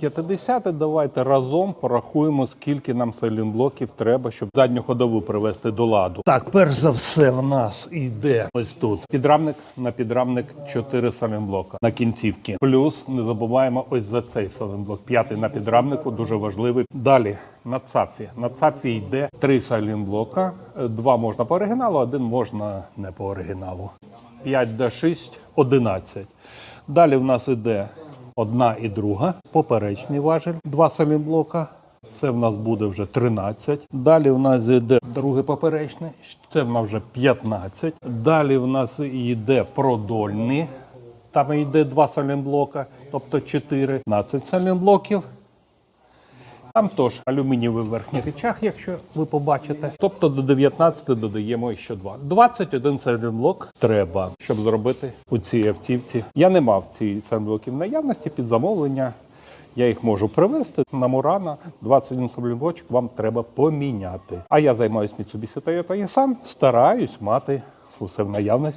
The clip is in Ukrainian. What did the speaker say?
50 давайте разом порахуємо, скільки нам сайлінблоків треба, щоб задню ходову привести до ладу. Так, перш за все, в нас йде ось тут підрамник на підрамник 4 сайлінблока на кінцівці. Плюс не забуваємо ось за цей сайлінблок. П'ятий на підрамнику дуже важливий. Далі на цапфі. На цапфі йде три сайлінблока. Е, Два можна по оригіналу, один можна не по оригіналу. 5D6, 11. Далі в нас іде одна і друга, поперечний важіль, два салімблока. Це в нас буде вже 13. Далі в нас йде другий поперечний, це в нас вже 15. Далі в нас йде продольний, там йде два салімблока, тобто 4. 15 салімблоків. Там теж алюмінієвий верхній речах, якщо ви побачите. Тобто до 19 додаємо ще 2. 21 сайлентблок треба, щоб зробити у цій автівці. Я не мав ці сайлентблоків в наявності під замовлення. Я їх можу привезти на Мурана. 21 сайлентблочок вам треба поміняти. А я займаюся Mitsubishi Toyota і сам стараюсь мати усе в наявності.